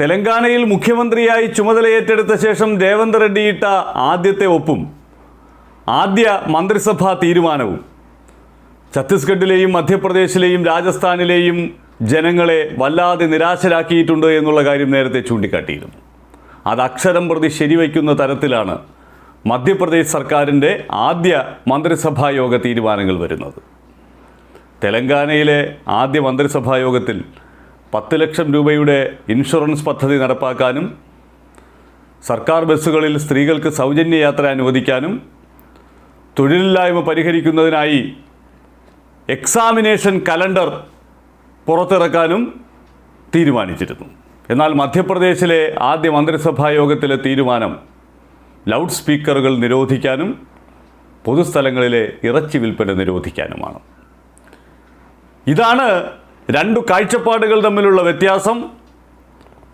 തെലങ്കാനയിൽ മുഖ്യമന്ത്രിയായി ചുമതലയേറ്റെടുത്ത ശേഷം രേവന്ത് റെഡ്ഡി ഇട്ട ആദ്യത്തെ ഒപ്പും ആദ്യ മന്ത്രിസഭാ തീരുമാനവും. ഛത്തീസ്ഗഡിലെയും മധ്യപ്രദേശിലെയും രാജസ്ഥാനിലെയും ജനങ്ങളെ വല്ലാതെ നിരാശരാക്കിയിട്ടുണ്ട് എന്നുള്ള കാര്യം നേരത്തെ ചൂണ്ടിക്കാട്ടിയിരുന്നു. അത് അക്ഷരം പ്രതി ശരിവയ്ക്കുന്ന തരത്തിലാണ് മധ്യപ്രദേശ് സർക്കാരിന്റെ ആദ്യ മന്ത്രിസഭാ യോഗ തീരുമാനങ്ങൾ വരുന്നത്. തെലങ്കാനയിലെ ആദ്യ മന്ത്രിസഭാ യോഗത്തിൽ പത്ത് ലക്ഷം രൂപയുടെ ഇൻഷുറൻസ് പദ്ധതി നടപ്പാക്കാനും സർക്കാർ ബസ്സുകളിൽ സ്ത്രീകൾക്ക് സൗജന്യ യാത്ര അനുവദിക്കാനും തൊഴിലില്ലായ്മ പരിഹരിക്കുന്നതിനായി എക്സാമിനേഷൻ കലണ്ടർ പുറത്തിറക്കാനും തീരുമാനിച്ചിരുന്നു. എന്നാൽ മധ്യപ്രദേശിലെ ആദ്യ മന്ത്രിസഭാ യോഗത്തിലെ തീരുമാനം ലൗഡ് സ്പീക്കറുകൾ നിരോധിക്കാനും പൊതുസ്ഥലങ്ങളിലെ ഇറച്ചി വിൽപ്പന നിരോധിക്കാനുമാണ്. ഇതാണ് രണ്ടു കാഴ്ചപ്പാടുകൾ തമ്മിലുള്ള വ്യത്യാസം.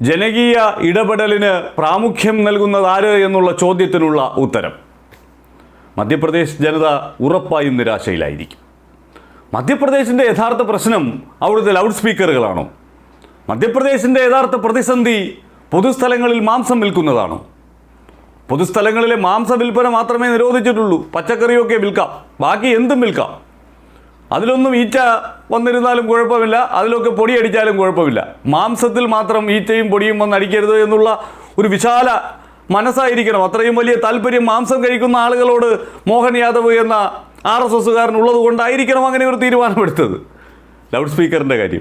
ജനകീയ ഇടപെടലിന് പ്രാമുഖ്യം നൽകുന്നത് ആര് എന്നുള്ള ചോദ്യത്തിനുള്ള ഉത്തരം. മധ്യപ്രദേശ് ജനത ഉറപ്പായും നിരാശയിലായിരിക്കും. മധ്യപ്രദേശിന്റെ യഥാർത്ഥ പ്രശ്നം അവിടുത്തെ ലൗഡ് സ്പീക്കറുകളാണോ മധ്യപ്രദേശിന്റെ യഥാർത്ഥ പ്രതിസന്ധി പൊതുസ്ഥലങ്ങളിൽ മാംസം വിൽക്കുന്നതാണോ? പൊതുസ്ഥലങ്ങളിലെ മാംസ വിൽപ്പന മാത്രമേ നിരോധിച്ചിട്ടുള്ളൂ. പച്ചക്കറിയൊക്കെ വിൽക്കാം. ബാക്കി എന്തും വിൽക്കാം. അതിലൊന്നും ഈറ്റ വന്നിരുന്നാലും കുഴപ്പമില്ല. അതിലൊക്കെ പൊടിയടിച്ചാലും കുഴപ്പമില്ല. മാംസത്തിൽ മാത്രം ഈറ്റയും പൊടിയും വന്ന് അടിക്കരുത് എന്നുള്ള ഒരു വിശാല മനസ്സായിരിക്കണം. അത്രയും വലിയ താല്പര്യം മാംസം കഴിക്കുന്ന ആളുകളോട് മോഹൻ യാദവ് എന്ന ആർ എസ് എസ്സുകാരനുള്ളത് കൊണ്ടായിരിക്കണം അങ്ങനെ ഒരു തീരുമാനമെടുത്തത്. ലൗഡ് സ്പീക്കറിന്റെ കാര്യം.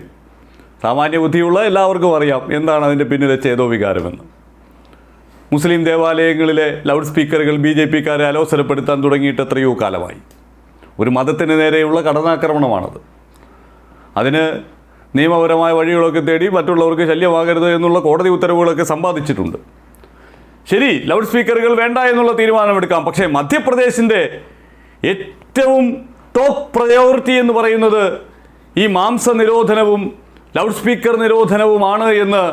സാമാന്യ ബുദ്ധിയുള്ള എല്ലാവർക്കും അറിയാം എന്താണ് അതിന്റെ പിന്നിലെ ചേതോ വികാരമെന്ന് മുസ്ലിം ദേവാലയങ്ങളിലെ ലൗഡ് സ്പീക്കറുകൾ ബി ജെ പിക്കാരെ അലോസരപ്പെടുത്താൻ തുടങ്ങിയിട്ട് എത്രയോ കാലമായി. ഒരു മതത്തിന് നേരെയുള്ള കടന്നാക്രമണമാണത്. അതിന് നിയമപരമായ വഴികളൊക്കെ തേടി മറ്റുള്ളവർക്ക് ശല്യമാകരുത് എന്നുള്ള കോടതി ഉത്തരവുകളൊക്കെ സമ്പാദിച്ചിട്ടുണ്ട്. ശരി ലൗഡ് സ്പീക്കറുകൾ വേണ്ട എന്നുള്ള തീരുമാനമെടുക്കാം. പക്ഷേ മധ്യപ്രദേശിന്റെ ഏറ്റവും ടോപ്പ് പ്രയോറിറ്റി എന്ന് പറയുന്നത് ഈ മാംസ നിരോധനവും ലൗഡ് സ്പീക്കർ നിരോധനവുമാണ് എന്ന്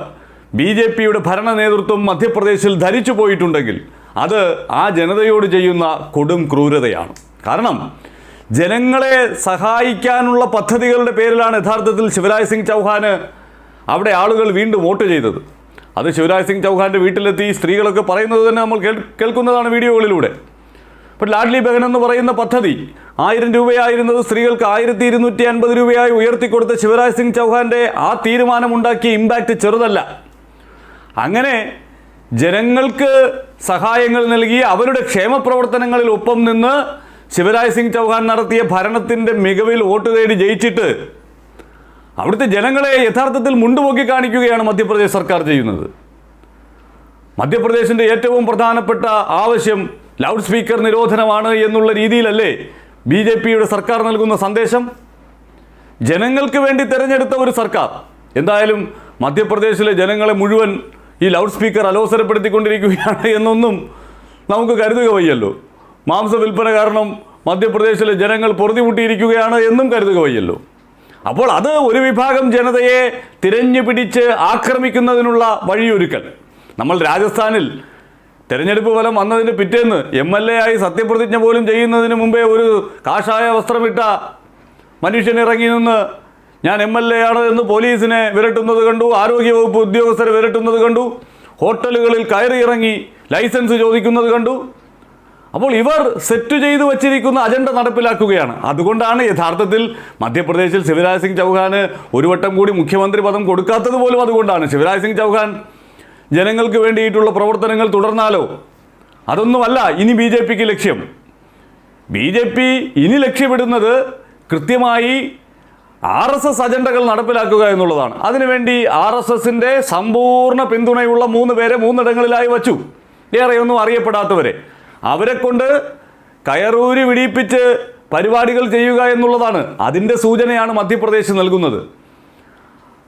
ബി ജെ പിയുടെ ഭരണ നേതൃത്വം മധ്യപ്രദേശിൽ ധരിച്ചു പോയിട്ടുണ്ടെങ്കിൽ അത് ആ ജനതയോട് ചെയ്യുന്ന കൊടും ക്രൂരതയാണ്. കാരണം ജനങ്ങളെ സഹായിക്കാനുള്ള പദ്ധതികളുടെ പേരിലാണ് യഥാർത്ഥത്തിൽ ശിവരാജ് സിംഗ് ചൗഹാന് അവിടെ ആളുകൾ വീണ്ടും വോട്ട് ചെയ്തത്. അത് ശിവരാജ് സിംഗ് ചൗഹാന്റെ വീട്ടിലെത്തി സ്ത്രീകളൊക്കെ പറയുന്നത് തന്നെ നമ്മൾ കേൾക്കുന്നതാണ് വീഡിയോകളിലൂടെ. ഇപ്പോൾ ലാഡ്ലി ബഹൻ എന്ന് പറയുന്ന പദ്ധതി ആയിരം രൂപയായിരുന്നത് സ്ത്രീകൾക്ക് ആയിരത്തി ഇരുന്നൂറ്റി അൻപത് രൂപയായി ഉയർത്തിക്കൊടുത്ത ശിവരാജ് സിംഗ് ചൗഹാന്റെ ആ തീരുമാനമുണ്ടാക്കിയ ഇമ്പാക്റ്റ് ചെറുതല്ല. അങ്ങനെ ജനങ്ങൾക്ക് സഹായങ്ങൾ നൽകി അവരുടെ ക്ഷേമപ്രവർത്തനങ്ങളിൽ ഒപ്പം നിന്ന് ശിവരാജ് സിംഗ് ചൗഹാൻ നടത്തിയ ഭരണത്തിന്റെ മികവിൽ വോട്ട് തേടി ജയിച്ചിട്ട് അവിടുത്തെ ജനങ്ങളെ യഥാർത്ഥത്തിൽ മുണ്ടുപോക്കി കാണിക്കുകയാണ് മധ്യപ്രദേശ് സർക്കാർ ചെയ്യുന്നത്. മധ്യപ്രദേശിന്റെ ഏറ്റവും പ്രധാനപ്പെട്ട ആവശ്യം ലൗഡ് സ്പീക്കർ നിരോധനമാണ് എന്നുള്ള രീതിയിലല്ലേ ബി ജെ പിയുടെ സർക്കാർ നൽകുന്ന സന്ദേശം? ജനങ്ങൾക്ക് വേണ്ടി തിരഞ്ഞെടുത്ത ഒരു സർക്കാർ. എന്തായാലും മധ്യപ്രദേശിലെ ജനങ്ങളെ മുഴുവൻ ഈ ലൗഡ് സ്പീക്കർ അലോസരപ്പെടുത്തിക്കൊണ്ടിരിക്കുകയാണ് എന്നൊന്നും നമുക്ക് കരുതുക വയ്യല്ലോ. മാംസ വിൽപ്പന കാരണം മധ്യപ്രദേശിലെ ജനങ്ങൾ പൊറുതിമുട്ടിയിരിക്കുകയാണ് എന്നും കരുതുക വയ്യല്ലോ. അപ്പോൾ അത് ഒരു വിഭാഗം ജനതയെ തിരഞ്ഞു പിടിച്ച് ആക്രമിക്കുന്നതിനുള്ള വഴിയൊരുക്കൽ. നമ്മൾ രാജസ്ഥാനിൽ തിരഞ്ഞെടുപ്പ് ഫലം വന്നതിന് പിറ്റേന്ന് എം എൽ എ ആയി സത്യപ്രതിജ്ഞ പോലും ചെയ്യുന്നതിന് മുമ്പേ ഒരു കാഷായ വസ്ത്രമിട്ട മനുഷ്യൻ ഇറങ്ങി നിന്ന് ഞാൻ എം എൽ എ ആണ് എന്ന് പോലീസിനെ വിരട്ടുന്നത് കണ്ടു ആരോഗ്യവകുപ്പ് ഉദ്യോഗസ്ഥരെ വിരട്ടുന്നത് കണ്ടു ഹോട്ടലുകളിൽ കയറി ഇറങ്ങി ലൈസൻസ് ചോദിക്കുന്നത് കണ്ടു. അപ്പോൾ ഇവർ സെറ്റ് ചെയ്തു വച്ചിരിക്കുന്ന അജണ്ട നടപ്പിലാക്കുകയാണ്. അതുകൊണ്ടാണ് യഥാർത്ഥത്തിൽ മധ്യപ്രദേശിൽ ശിവരാജ് സിംഗ് ചൗഹാന് ഒരു വട്ടം കൂടി മുഖ്യമന്ത്രി പദം കൊടുക്കാത്തത് പോലും അതുകൊണ്ടാണ്. ശിവരാജ് സിംഗ് ചൗഹാൻ ജനങ്ങൾക്ക് വേണ്ടിയിട്ടുള്ള പ്രവർത്തനങ്ങൾ തുടർന്നാലോ? അതൊന്നുമല്ല ഇനി ബി ജെ പിക്ക് ലക്ഷ്യം. ബി ജെ പി ഇനി ലക്ഷ്യമിടുന്നത് കൃത്യമായി ആർ എസ് എസ് അജണ്ടകൾ നടപ്പിലാക്കുക എന്നുള്ളതാണ്. അതിനുവേണ്ടി ആർ എസ് എസിന്റെ സമ്പൂർണ പിന്തുണയുള്ള മൂന്ന് പേരെ മൂന്നിടങ്ങളിലായി വച്ചു. ഏറെയൊന്നും അറിയപ്പെടാത്തവരെ. അവരെ കൊണ്ട് കയറൂരി വിടിയിപ്പിച്ച് പരിപാടികൾ ചെയ്യുക എന്നുള്ളതാണ് അതിന്റെ സൂചനയാണ് മധ്യപ്രദേശ് നൽകുന്നത്.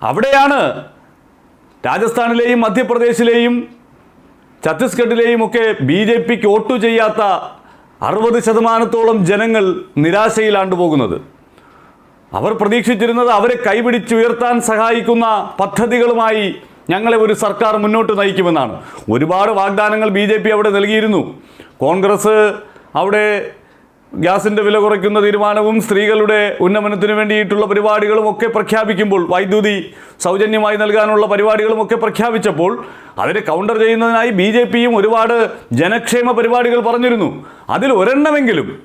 അവിടെയാണ് രാജസ്ഥാനിലെയും മധ്യപ്രദേശിലെയും ഛത്തീസ്ഗഡിലെയും ഒക്കെ ബി ജെ പിക്ക് വോട്ടു ചെയ്യാത്ത അറുപത് ശതമാനത്തോളം ജനങ്ങൾ നിരാശയിലാണ്ടു പോകുന്നത്. അവർ പ്രതീക്ഷിച്ചിരുന്നത് അവരെ കൈപിടിച്ചുയർത്താൻ സഹായിക്കുന്ന പദ്ധതികളുമായി ഞങ്ങളെ ഒരു സർക്കാർ മുന്നോട്ട് നയിക്കുമെന്നാണ്. ഒരുപാട് വാഗ്ദാനങ്ങൾ ബി ജെ പി അവിടെ നൽകിയിരുന്നു. കോൺഗ്രസ് അവിടെ ഗ്യാസിന്റെ വില കുറയ്ക്കുന്ന തീരുമാനവും സ്ത്രീകളുടെ ഉന്നമനത്തിന് വേണ്ടിയിട്ടുള്ള പരിപാടികളും ഒക്കെ പ്രഖ്യാപിക്കുമ്പോൾ വൈദ്യുതി സൗജന്യമായി നൽകാനുള്ള പരിപാടികളും ഒക്കെ പ്രഖ്യാപിച്ചപ്പോൾ അതിനെ കൗണ്ടർ ചെയ്യുന്നതിനായി ബി ജെ പിയും ഒരുപാട് ജനക്ഷേമ പരിപാടികൾ പറഞ്ഞിരുന്നു. അതിൽ ഒരെണ്ണമെങ്കിലും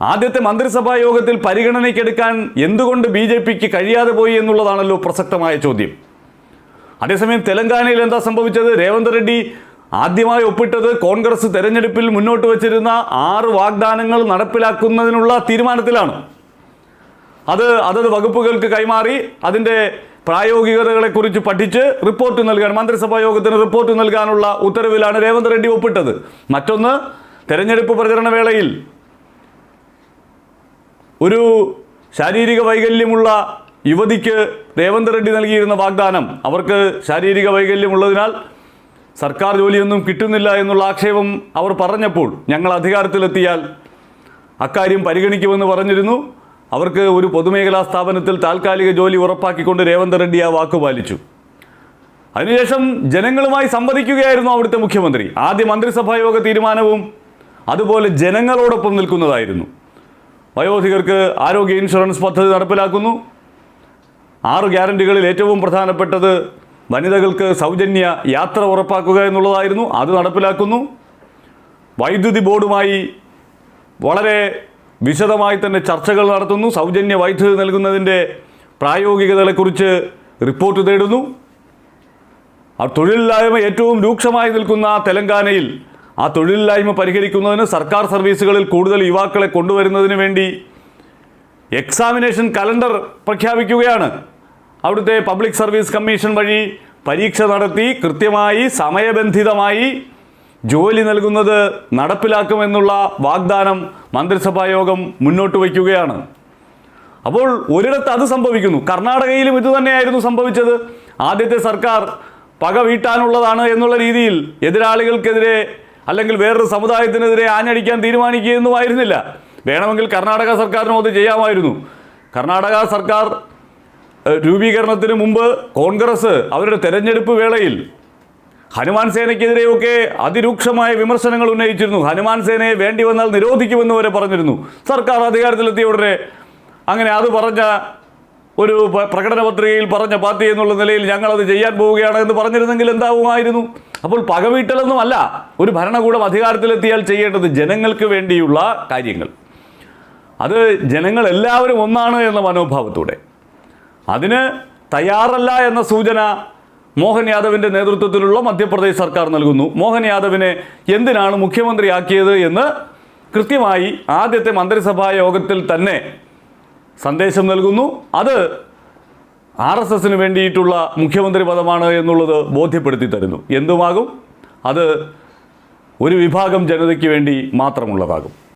ആദ്യത്തെ മന്ത്രിസഭാ യോഗത്തിൽ പരിഗണനയ്ക്കെടുക്കാൻ എന്തുകൊണ്ട് ബി ജെ പിക്ക് കഴിയാതെ പോയി എന്നുള്ളതാണല്ലോ പ്രസക്തമായ ചോദ്യം. അതേസമയം തെലങ്കാനയിൽ എന്താ സംഭവിച്ചത്? രേവന്ത് റെഡ്ഡി ആദ്യമായി ഒപ്പിട്ടത് കോൺഗ്രസ് തെരഞ്ഞെടുപ്പിൽ മുന്നോട്ട് വച്ചിരുന്ന ആറ് വാഗ്ദാനങ്ങൾ നടപ്പിലാക്കുന്നതിനുള്ള തീരുമാനത്തിലാണ്. അത് അതത് വകുപ്പുകൾക്ക് കൈമാറി അതിന്റെ പ്രായോഗികതകളെക്കുറിച്ച് പഠിച്ച് റിപ്പോർട്ട് നൽകാൻ മന്ത്രിസഭാ യോഗത്തിന് റിപ്പോർട്ട് നൽകാനുള്ള ഉത്തരവിലാണ് രേവന്ത് റെഡ്ഡി ഒപ്പിട്ടത്. മറ്റൊന്ന് തെരഞ്ഞെടുപ്പ് പ്രചരണ വേളയിൽ ഒരു ശാരീരിക വൈകല്യമുള്ള യുവതിക്ക് രേവന്ത് റെഡ്ഡി നൽകിയിരുന്ന വാഗ്ദാനം അവർക്ക് ശാരീരിക വൈകല്യമുള്ളതിനാൽ സർക്കാർ ജോലിയൊന്നും കിട്ടുന്നില്ല എന്നുള്ള ആക്ഷേപം അവർ പറഞ്ഞപ്പോൾ ഞങ്ങൾ അധികാരത്തിലെത്തിയാൽ അക്കാര്യം പരിഗണിക്കുമെന്ന് പറഞ്ഞിരുന്നു. അവർക്ക് ഒരു പൊതുമേഖലാ സ്ഥാപനത്തിൽ താൽക്കാലിക ജോലി ഉറപ്പാക്കിക്കൊണ്ട് രേവന്ത് റെഡ്ഡി ആ വാക്ക് പാലിച്ചു. അതിനുശേഷം ജനങ്ങളുമായി സംവദിക്കുകയായിരുന്നു അവിടുത്തെ മുഖ്യമന്ത്രി. ആദ്യ മന്ത്രിസഭാ യോഗ തീരുമാനവും അതുപോലെ ജനങ്ങളോടൊപ്പം നിൽക്കുന്നതായിരുന്നു. വയോധികർക്ക് ആരോഗ്യ ഇൻഷുറൻസ് പദ്ധതി നടപ്പിലാക്കുന്നു. ആറ് ഗ്യാരണ്ടികളിൽ ഏറ്റവും പ്രധാനപ്പെട്ടത് വനിതകൾക്ക് സൗജന്യ യാത്ര ഉറപ്പാക്കുക എന്നുള്ളതായിരുന്നു. അത് നടപ്പിലാക്കുന്നു. വൈദ്യുതി ബോർഡുമായി വളരെ വിശദമായി തന്നെ ചർച്ചകൾ നടത്തുന്നു. സൗജന്യ വൈദ്യുതി നൽകുന്നതിന്റെ പ്രായോഗികതകളെക്കുറിച്ച് റിപ്പോർട്ട് തേടുന്നു. ആ തൊഴിലില്ലായ്മ ഏറ്റവും രൂക്ഷമായി നിൽക്കുന്ന തെലങ്കാനയിൽ ആ തൊഴിലില്ലായ്മ പരിഹരിക്കുന്നതിന് സർക്കാർ സർവീസുകളിൽ കൂടുതൽ യുവാക്കളെ കൊണ്ടുവരുന്നതിന് വേണ്ടി എക്സാമിനേഷൻ കലണ്ടർ പ്രഖ്യാപിക്കുകയാണ്. അവിടുത്തെ പബ്ലിക് സർവീസ് കമ്മീഷൻ വഴി പരീക്ഷ നടത്തി കൃത്യമായി സമയബന്ധിതമായി ജോലി നൽകുന്നത് നടപ്പിലാക്കുമെന്നുള്ള വാഗ്ദാനം മന്ത്രിസഭാ യോഗം മുന്നോട്ട് വയ്ക്കുകയാണ്. അപ്പോൾ ഒരിടത്ത് അത് സംഭവിക്കുന്നു. കർണാടകയിലും ഇതുതന്നെയായിരുന്നു സംഭവിച്ചത്. ആദ്യത്തെ സർക്കാർ പക വീട്ടാനുള്ളതാണ് എന്നുള്ള രീതിയിൽ എതിരാളികൾക്കെതിരെ അല്ലെങ്കിൽ വേറൊരു സമുദായത്തിനെതിരെ ആഞ്ഞടിക്കാൻ തീരുമാനിക്കുകയൊന്നുമായിരുന്നില്ല. വേണമെങ്കിൽ കർണാടക സർക്കാരിനും അത് ചെയ്യാമായിരുന്നു. കർണാടക സർക്കാർ രൂപീകരണത്തിന് മുമ്പ് കോൺഗ്രസ് അവരുടെ തെരഞ്ഞെടുപ്പ് വേളയിൽ ഹനുമാൻ സേനയ്ക്കെതിരെയൊക്കെ അതിരൂക്ഷമായ വിമർശനങ്ങൾ ഉന്നയിച്ചിരുന്നു. ഹനുമാൻ സേനയെ വേണ്ടി വന്നാൽ നിരോധിക്കുമെന്ന് വരെ പറഞ്ഞിരുന്നു. സർക്കാർ അധികാരത്തിലെത്തിയ ഉടനെ അങ്ങനെ അത് പറഞ്ഞ ഒരു പ്രകടന പത്രികയിൽ പറഞ്ഞ പാർട്ടി എന്നുള്ള നിലയിൽ ഞങ്ങളത് ചെയ്യാൻ പോവുകയാണ് എന്ന് പറഞ്ഞിരുന്നെങ്കിൽ എന്താവുമായിരുന്നു? അപ്പോൾ പകവീട്ടലൊന്നും അല്ല. ഒരു ഭരണകൂടം അധികാരത്തിലെത്തിയാൽ ചെയ്യേണ്ടത് ജനങ്ങൾക്ക് വേണ്ടിയുള്ള കാര്യങ്ങൾ. അത് ജനങ്ങൾ എല്ലാവരും ഒന്നാണ് എന്ന മനോഭാവത്തോടെ. അതിന് തയ്യാറല്ല എന്ന സൂചന മോഹൻ യാദവിന്റെ നേതൃത്വത്തിലുള്ള മധ്യപ്രദേശ് സർക്കാർ നൽകുന്നു. മോഹൻ യാദവിനെ എന്തിനാണ് മുഖ്യമന്ത്രിയാക്കിയത് എന്ന് കൃത്യമായി ആദ്യത്തെ മന്ത്രിസഭാ യോഗത്തിൽ തന്നെ സന്ദേശം നൽകുന്നു. അത് ആർ എസ് എസിന് വേണ്ടിയിട്ടുള്ള മുഖ്യമന്ത്രി പദമാണ് എന്നുള്ളത് ബോധ്യപ്പെടുത്തി തരുന്നു. എന്തുമാകും? അത് ഒരു വിഭാഗം ജനതയ്ക്ക് വേണ്ടി മാത്രമുള്ളതാകും.